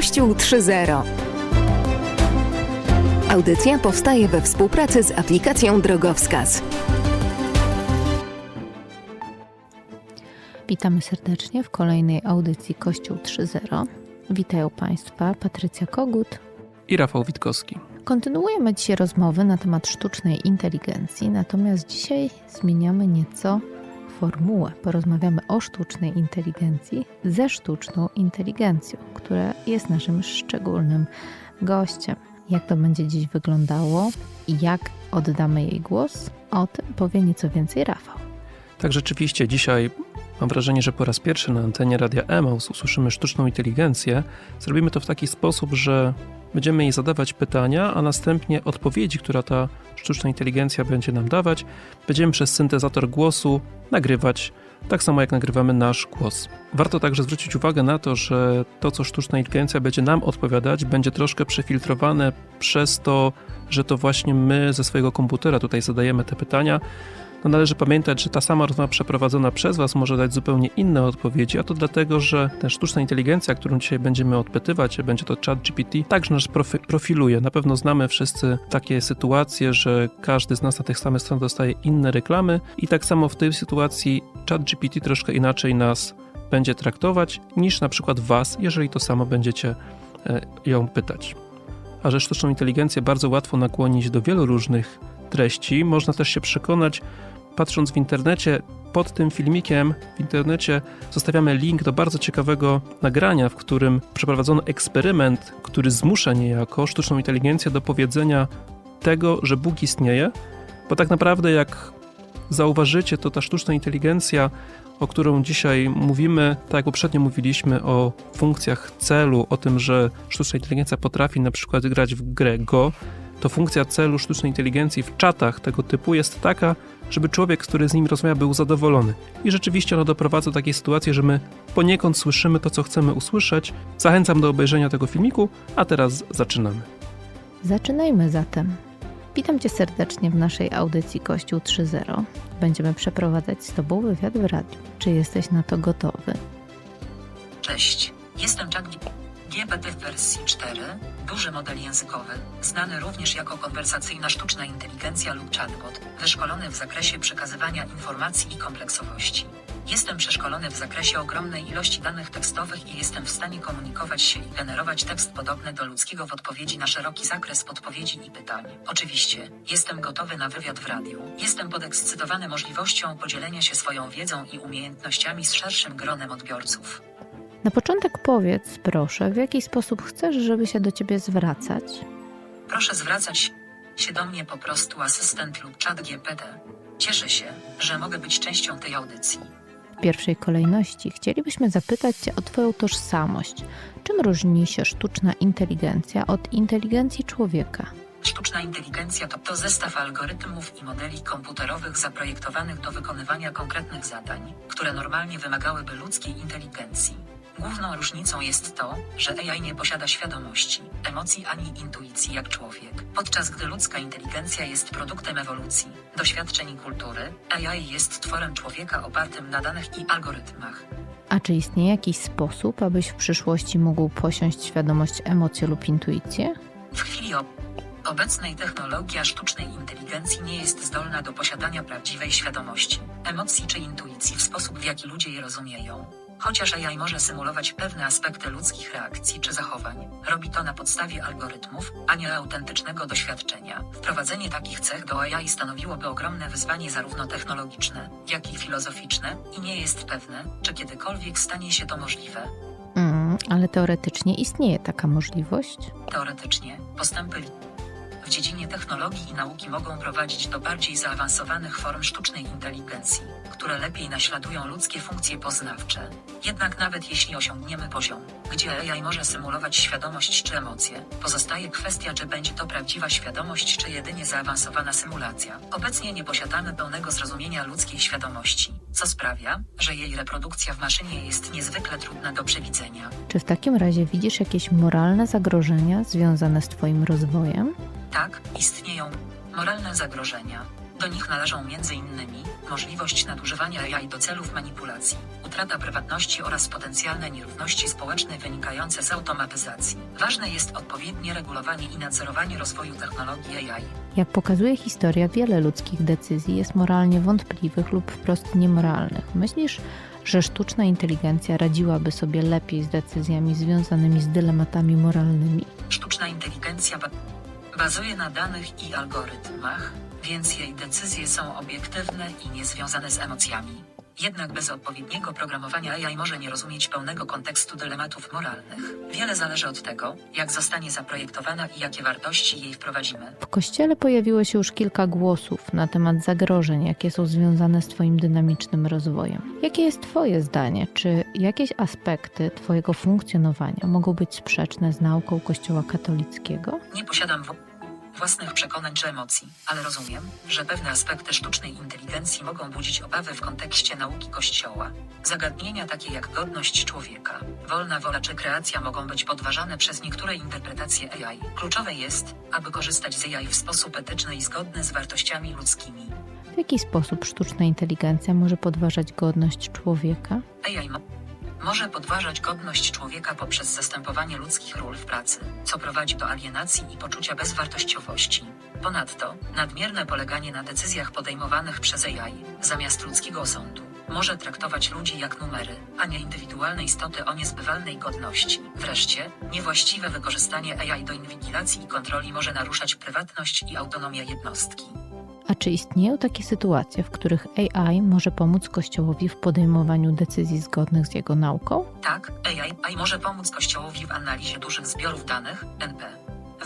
Kościół 3.0. Audycja powstaje we współpracy z aplikacją Drogowskaz. Witamy serdecznie w kolejnej audycji Kościół 3.0. Witają Państwa Patrycja Kogut. i Rafał Witkowski. Kontynuujemy dzisiaj rozmowy na temat sztucznej inteligencji, natomiast dzisiaj zmieniamy nieco formułę. Porozmawiamy o sztucznej inteligencji ze sztuczną inteligencją, która jest naszym szczególnym gościem. Jak to będzie dziś wyglądało i jak oddamy jej głos, o tym powie nieco więcej Rafał. Tak rzeczywiście dzisiaj mam wrażenie, że po raz pierwszy na antenie Radia Emaus usłyszymy sztuczną inteligencję. Zrobimy to w taki sposób, że będziemy jej zadawać pytania, a następnie odpowiedzi, która ta sztuczna inteligencja będzie nam dawać, będziemy przez syntezator głosu nagrywać, tak samo jak nagrywamy nasz głos. Warto także zwrócić uwagę na to, że to, co sztuczna inteligencja będzie nam odpowiadać, będzie troszkę przefiltrowane przez to, że to właśnie my ze swojego komputera tutaj zadajemy te pytania. No należy pamiętać, że ta sama rozmowa przeprowadzona przez Was może dać zupełnie inne odpowiedzi, a to dlatego, że ta sztuczna inteligencja, którą dzisiaj będziemy odpytywać, będzie to chat GPT, także nas profi- profiluje. Na pewno znamy wszyscy takie sytuacje, że każdy z nas na tych samych stronach dostaje inne reklamy i tak samo w tej sytuacji chat GPT troszkę inaczej nas będzie traktować niż na przykład Was, jeżeli to samo będziecie e, ją pytać. A że sztuczną inteligencję bardzo łatwo nakłonić do wielu różnych treści, można też się przekonać, patrząc w internecie, pod tym filmikiem w internecie zostawiamy link do bardzo ciekawego nagrania, w którym przeprowadzono eksperyment, który zmusza niejako sztuczną inteligencję do powiedzenia tego, że Bóg istnieje, bo tak naprawdę jak zauważycie, to ta sztuczna inteligencja, o którą dzisiaj mówimy, tak jak poprzednio mówiliśmy o funkcjach celu, o tym, że sztuczna inteligencja potrafi na przykład grać w grę Go, to funkcja celu sztucznej inteligencji w czatach tego typu jest taka, żeby człowiek, który z nim rozmawia, był zadowolony. I rzeczywiście ono doprowadza do takiej sytuacji, że my poniekąd słyszymy to, co chcemy usłyszeć. Zachęcam do obejrzenia tego filmiku, a teraz zaczynamy. Zaczynajmy zatem. Witam Cię serdecznie w naszej audycji Kościół 3.0. Będziemy przeprowadzać z Tobą wywiad w radiu. Czy jesteś na to gotowy? Cześć, jestem GPT w wersji 4, duży model językowy, znany również jako konwersacyjna sztuczna inteligencja lub chatbot, wyszkolony w zakresie przekazywania informacji i kompleksowości. Jestem przeszkolony w zakresie ogromnej ilości danych tekstowych i jestem w stanie komunikować się i generować tekst podobny do ludzkiego w odpowiedzi na szeroki zakres podpowiedzi i pytań. Oczywiście, jestem gotowy na wywiad w radiu. Jestem podekscytowany możliwością podzielenia się swoją wiedzą i umiejętnościami z szerszym gronem odbiorców. Na początek powiedz, proszę, w jaki sposób chcesz, żeby się do Ciebie zwracać? Proszę zwracać się do mnie po prostu asystent lub czat GPT. Cieszę się, że mogę być częścią tej audycji. W pierwszej kolejności chcielibyśmy zapytać Cię o Twoją tożsamość. Czym różni się sztuczna inteligencja od inteligencji człowieka? Sztuczna inteligencja to, to zestaw algorytmów i modeli komputerowych zaprojektowanych do wykonywania konkretnych zadań, które normalnie wymagałyby ludzkiej inteligencji. Główną różnicą jest to, że AI nie posiada świadomości, emocji ani intuicji jak człowiek, podczas gdy ludzka inteligencja jest produktem ewolucji, doświadczeń i kultury, AI jest tworem człowieka opartym na danych i algorytmach. A czy istnieje jakiś sposób, abyś w przyszłości mógł posiąść świadomość, emocje lub intuicję? W chwili ob obecnej technologia sztucznej inteligencji nie jest zdolna do posiadania prawdziwej świadomości, emocji czy intuicji w sposób, w jaki ludzie je rozumieją. Chociaż AI może symulować pewne aspekty ludzkich reakcji czy zachowań, robi to na podstawie algorytmów, a nie autentycznego doświadczenia. Wprowadzenie takich cech do AI stanowiłoby ogromne wyzwanie zarówno technologiczne, jak i filozoficzne, i nie jest pewne, czy kiedykolwiek stanie się to możliwe. Mm, ale teoretycznie istnieje taka możliwość. Teoretycznie, postępy dziedzinie technologii i nauki mogą prowadzić do bardziej zaawansowanych form sztucznej inteligencji, które lepiej naśladują ludzkie funkcje poznawcze. Jednak nawet jeśli osiągniemy poziom, gdzie AI może symulować świadomość czy emocje, pozostaje kwestia, czy będzie to prawdziwa świadomość, czy jedynie zaawansowana symulacja. Obecnie nie posiadamy pełnego zrozumienia ludzkiej świadomości, co sprawia, że jej reprodukcja w maszynie jest niezwykle trudna do przewidzenia. Czy w takim razie widzisz jakieś moralne zagrożenia związane z Twoim rozwojem? Tak, istnieją moralne zagrożenia. Do nich należą m.in. możliwość nadużywania AI do celów manipulacji, utrata prywatności oraz potencjalne nierówności społeczne wynikające z automatyzacji. Ważne jest odpowiednie regulowanie i nadzorowanie rozwoju technologii AI. Jak pokazuje historia, wiele ludzkich decyzji jest moralnie wątpliwych lub wprost niemoralnych. Myślisz, że sztuczna inteligencja radziłaby sobie lepiej z decyzjami związanymi z dylematami moralnymi? Sztuczna inteligencja bazuje na danych i algorytmach, więc jej decyzje są obiektywne i niezwiązane z emocjami. Jednak bez odpowiedniego programowania AI może nie rozumieć pełnego kontekstu dylematów moralnych. Wiele zależy od tego, jak zostanie zaprojektowana i jakie wartości jej wprowadzimy. W kościele pojawiło się już kilka głosów na temat zagrożeń, jakie są związane z Twoim dynamicznym rozwojem. Jakie jest Twoje zdanie? Czy jakieś aspekty Twojego funkcjonowania mogą być sprzeczne z nauką Kościoła katolickiego? Nie posiadam w- własnych przekonań czy emocji, ale rozumiem, że pewne aspekty sztucznej inteligencji mogą budzić obawy w kontekście nauki Kościoła. Zagadnienia takie jak godność człowieka, wolna wola czy kreacja mogą być podważane przez niektóre interpretacje AI. Kluczowe jest, aby korzystać z AI w sposób etyczny i zgodny z wartościami ludzkimi. W jaki sposób sztuczna inteligencja może podważać godność człowieka? AI mo- może podważać godność człowieka poprzez zastępowanie ludzkich ról w pracy, co prowadzi do alienacji i poczucia bezwartościowości. Ponadto, nadmierne poleganie na decyzjach podejmowanych przez AI, zamiast ludzkiego osądu, może traktować ludzi jak numery, a nie indywidualne istoty o niezbywalnej godności. Wreszcie, niewłaściwe wykorzystanie AI do inwigilacji i kontroli może naruszać prywatność i autonomię jednostki. A czy istnieją takie sytuacje, w których AI może pomóc Kościołowi w podejmowaniu decyzji zgodnych z jego nauką? Tak, AI, może pomóc Kościołowi w analizie dużych zbiorów danych, NP,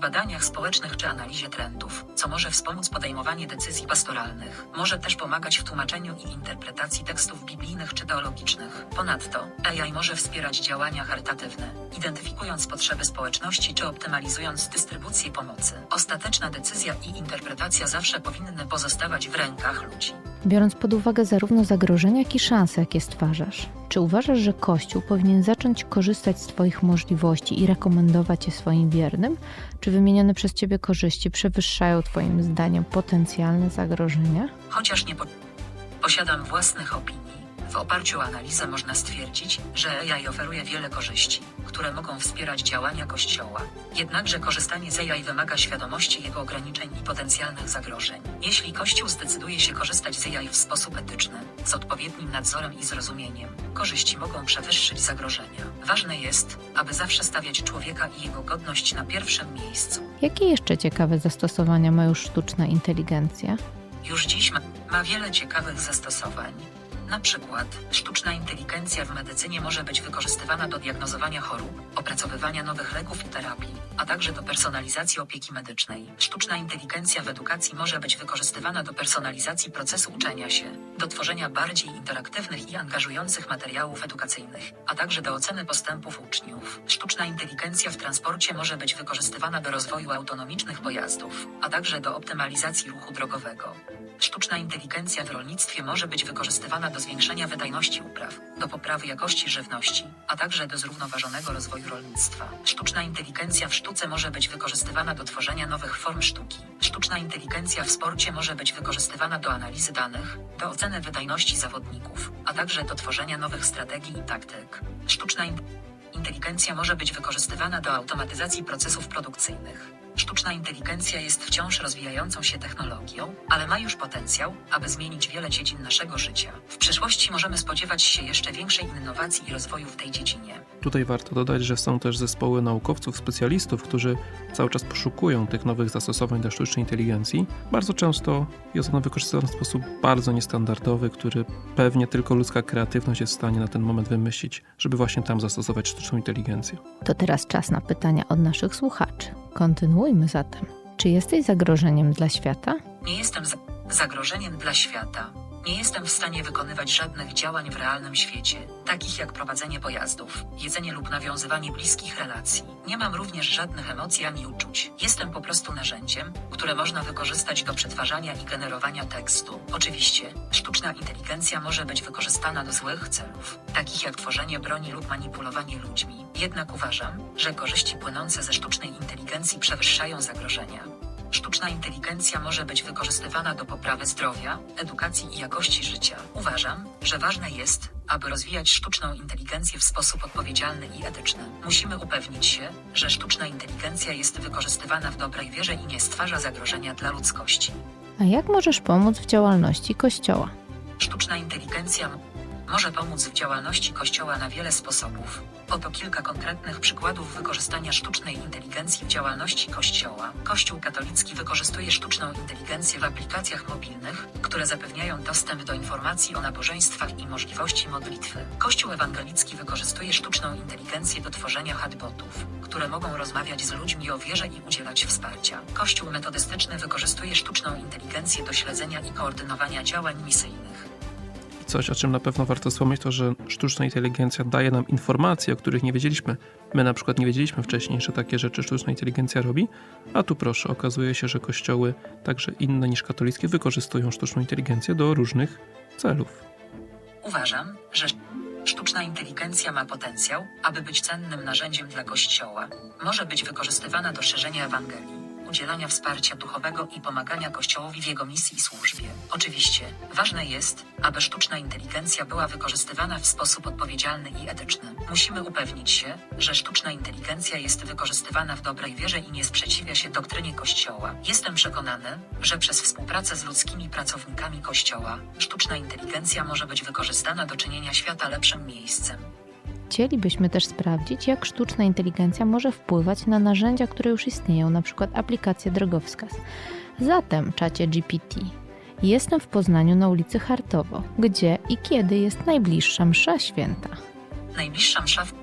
badaniach społecznych czy analizie trendów, co może wspomóc podejmowanie decyzji pastoralnych. Może też pomagać w tłumaczeniu i interpretacji tekstów biblijnych czy teologicznych. Ponadto, AI może wspierać działania charytatywne, identyfikując potrzeby społeczności czy optymalizując dystrybucję pomocy. Ostateczna decyzja i interpretacja zawsze powinny pozostawać w rękach ludzi. Biorąc pod uwagę zarówno zagrożenia, jak i szanse, jakie stwarzasz, czy uważasz, że Kościół powinien zacząć korzystać z Twoich możliwości i rekomendować je swoim wiernym? Czy wymienione przez Ciebie korzyści przewyższają Twoim zdaniem potencjalne zagrożenia? Chociaż nie po posiadam własnych opinii, w oparciu o analizę można stwierdzić, że AI oferuje wiele korzyści, które mogą wspierać działania Kościoła. Jednakże korzystanie z AI wymaga świadomości jego ograniczeń i potencjalnych zagrożeń. Jeśli Kościół zdecyduje się korzystać z AI w sposób etyczny, z odpowiednim nadzorem i zrozumieniem, korzyści mogą przewyższyć zagrożenia. Ważne jest, aby zawsze stawiać człowieka i jego godność na pierwszym miejscu. Jakie jeszcze ciekawe zastosowania ma już sztuczna inteligencja? Już dziś ma, ma wiele ciekawych zastosowań. Na przykład, sztuczna inteligencja w medycynie może być wykorzystywana do diagnozowania chorób, opracowywania nowych leków i terapii, a także do personalizacji opieki medycznej. Sztuczna inteligencja w edukacji może być wykorzystywana do personalizacji procesu uczenia się, do tworzenia bardziej interaktywnych i angażujących materiałów edukacyjnych, a także do oceny postępów uczniów. Sztuczna inteligencja w transporcie może być wykorzystywana do rozwoju autonomicznych pojazdów, a także do optymalizacji ruchu drogowego. Sztuczna inteligencja w rolnictwie może być wykorzystywana do zwiększenia wydajności upraw, do poprawy jakości żywności, a także do zrównoważonego rozwoju rolnictwa. Sztuczna inteligencja w sztuce może być wykorzystywana do tworzenia nowych form sztuki. Sztuczna inteligencja w sporcie może być wykorzystywana do analizy danych, do oceny wydajności zawodników, a także do tworzenia nowych strategii i taktyk. Sztuczna in- inteligencja może być wykorzystywana do automatyzacji procesów produkcyjnych. Sztuczna inteligencja jest wciąż rozwijającą się technologią, ale ma już potencjał, aby zmienić wiele dziedzin naszego życia. W przyszłości możemy spodziewać się jeszcze większej innowacji i rozwoju w tej dziedzinie. Tutaj warto dodać, że są też zespoły naukowców, specjalistów, którzy cały czas poszukują tych nowych zastosowań dla sztucznej inteligencji. Bardzo często jest ona wykorzystywana w sposób bardzo niestandardowy, który pewnie tylko ludzka kreatywność jest w stanie na ten moment wymyślić, żeby właśnie tam zastosować sztuczną inteligencję. To teraz czas na pytania od naszych słuchaczy. Kontynuujmy zatem. Czy jesteś zagrożeniem dla świata? Nie jestem za- zagrożeniem dla świata. Nie jestem w stanie wykonywać żadnych działań w realnym świecie, takich jak prowadzenie pojazdów, jedzenie lub nawiązywanie bliskich relacji. Nie mam również żadnych emocji ani uczuć. Jestem po prostu narzędziem, które można wykorzystać do przetwarzania i generowania tekstu. Oczywiście, sztuczna inteligencja może być wykorzystana do złych celów, takich jak tworzenie broni lub manipulowanie ludźmi. Jednak uważam, że korzyści płynące ze sztucznej inteligencji przewyższają zagrożenia. Sztuczna inteligencja może być wykorzystywana do poprawy zdrowia, edukacji i jakości życia. Uważam, że ważne jest, aby rozwijać sztuczną inteligencję w sposób odpowiedzialny i etyczny. Musimy upewnić się, że sztuczna inteligencja jest wykorzystywana w dobrej wierze i nie stwarza zagrożenia dla ludzkości. A jak możesz pomóc w działalności Kościoła? Sztuczna inteligencja może pomóc w działalności Kościoła na wiele sposobów. Oto kilka konkretnych przykładów wykorzystania sztucznej inteligencji w działalności Kościoła. Kościół katolicki wykorzystuje sztuczną inteligencję w aplikacjach mobilnych, które zapewniają dostęp do informacji o nabożeństwach i możliwości modlitwy. Kościół ewangelicki wykorzystuje sztuczną inteligencję do tworzenia chatbotów, które mogą rozmawiać z ludźmi o wierze i udzielać wsparcia. Kościół metodystyczny wykorzystuje sztuczną inteligencję do śledzenia i koordynowania działań misyjnych. Coś, o czym na pewno warto wspomnieć, to że sztuczna inteligencja daje nam informacje, o których nie wiedzieliśmy. My na przykład nie wiedzieliśmy wcześniej, że takie rzeczy sztuczna inteligencja robi, a tu proszę, okazuje się, że kościoły, także inne niż katolickie, wykorzystują sztuczną inteligencję do różnych celów. Uważam, że sztuczna inteligencja ma potencjał, aby być cennym narzędziem dla Kościoła. Może być wykorzystywana do szerzenia Ewangelii, udzielania wsparcia duchowego i pomagania Kościołowi w jego misji i służbie. Oczywiście, ważne jest, aby sztuczna inteligencja była wykorzystywana w sposób odpowiedzialny i etyczny. Musimy upewnić się, że sztuczna inteligencja jest wykorzystywana w dobrej wierze i nie sprzeciwia się doktrynie Kościoła. Jestem przekonany, że przez współpracę z ludzkimi pracownikami Kościoła, sztuczna inteligencja może być wykorzystana do czynienia świata lepszym miejscem. Chcielibyśmy też sprawdzić, jak sztuczna inteligencja może wpływać na narzędzia, które już istnieją, np. aplikację drogowskaz. Zatem, czacie GPT, jestem w Poznaniu na ulicy Hartowo. Gdzie i kiedy jest najbliższa msza święta? Najbliższa msza w,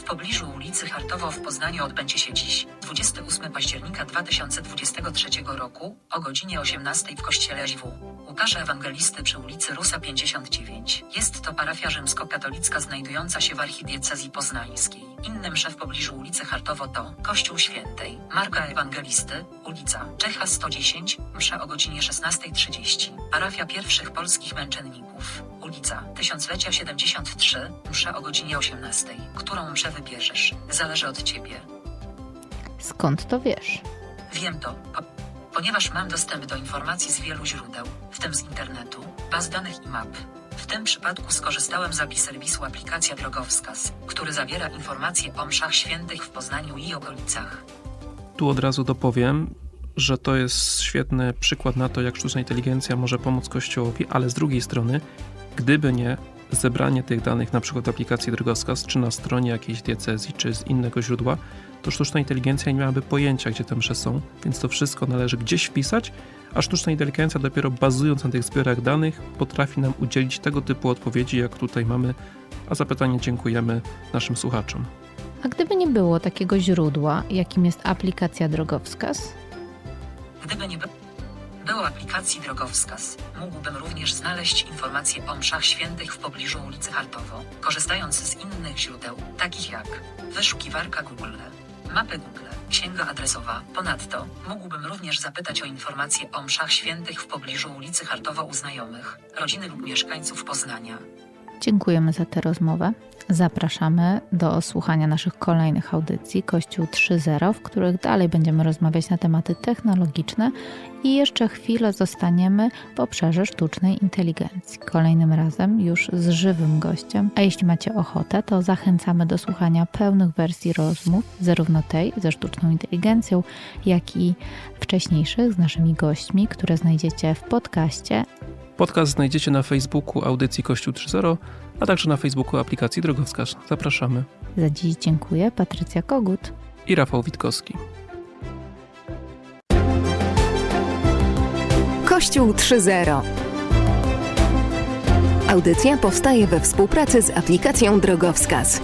w pobliżu ulicy Hartowo w Poznaniu odbędzie się dziś, 28 października 2023 roku, o godzinie 18 w kościele ŚW. Łukasza Ewangelisty przy ulicy Rusa 59. Jest to parafia rzymskokatolicka znajdująca się w archidiecezji poznańskiej. Inny msze w pobliżu ulicy Hartowo to Kościół Świętej, Marka Ewangelisty, ulica Czecha 110, msza o godzinie 16.30. Parafia pierwszych polskich męczenników, ulica Tysiąclecia 73, msza o godzinie 18. Którą mszę wybierzesz, zależy od ciebie. Skąd to wiesz? Wiem to, po, ponieważ mam dostęp do informacji z wielu źródeł, w tym z internetu, baz danych i map. W tym przypadku skorzystałem z API serwisu aplikacja Drogowskaz, który zawiera informacje o mszach świętych w Poznaniu i okolicach. Tu od razu dopowiem, że to jest świetny przykład na to, jak sztuczna inteligencja może pomóc Kościołowi, ale z drugiej strony, gdyby nie zebranie tych danych, na przykład w aplikacji Drogowskaz, czy na stronie jakiejś diecezji, czy z innego źródła, to sztuczna inteligencja nie miałaby pojęcia, gdzie te msze są, więc to wszystko należy gdzieś wpisać, a sztuczna inteligencja dopiero bazując na tych zbiorach danych potrafi nam udzielić tego typu odpowiedzi, jak tutaj mamy, a za pytanie dziękujemy naszym słuchaczom. A gdyby nie było takiego źródła, jakim jest aplikacja drogowskaz, Gdyby nie by było aplikacji Drogowskaz, mógłbym również znaleźć informacje o mszach świętych w pobliżu ulicy Hartowo, korzystając z innych źródeł, takich jak wyszukiwarka Google, mapy Google, księga adresowa. Ponadto, mógłbym również zapytać o informacje o mszach świętych w pobliżu ulicy Hartowo u znajomych, rodziny lub mieszkańców Poznania. Dziękujemy za tę rozmowę. Zapraszamy do słuchania naszych kolejnych audycji Kościół 3.0, w których dalej będziemy rozmawiać na tematy technologiczne i jeszcze chwilę zostaniemy w obszarze sztucznej inteligencji. Kolejnym razem już z żywym gościem. A jeśli macie ochotę, to zachęcamy do słuchania pełnych wersji rozmów, zarówno tej ze sztuczną inteligencją, jak i wcześniejszych z naszymi gośćmi, które znajdziecie w podcaście Podcast znajdziecie na Facebooku audycji Kościół 3.0, a także na Facebooku aplikacji Drogowskaz. Zapraszamy. Za dziś dziękuję. Patrycja Kogut. I Rafał Witkowski. Kościół 3.0 Audycja powstaje we współpracy z aplikacją Drogowskaz.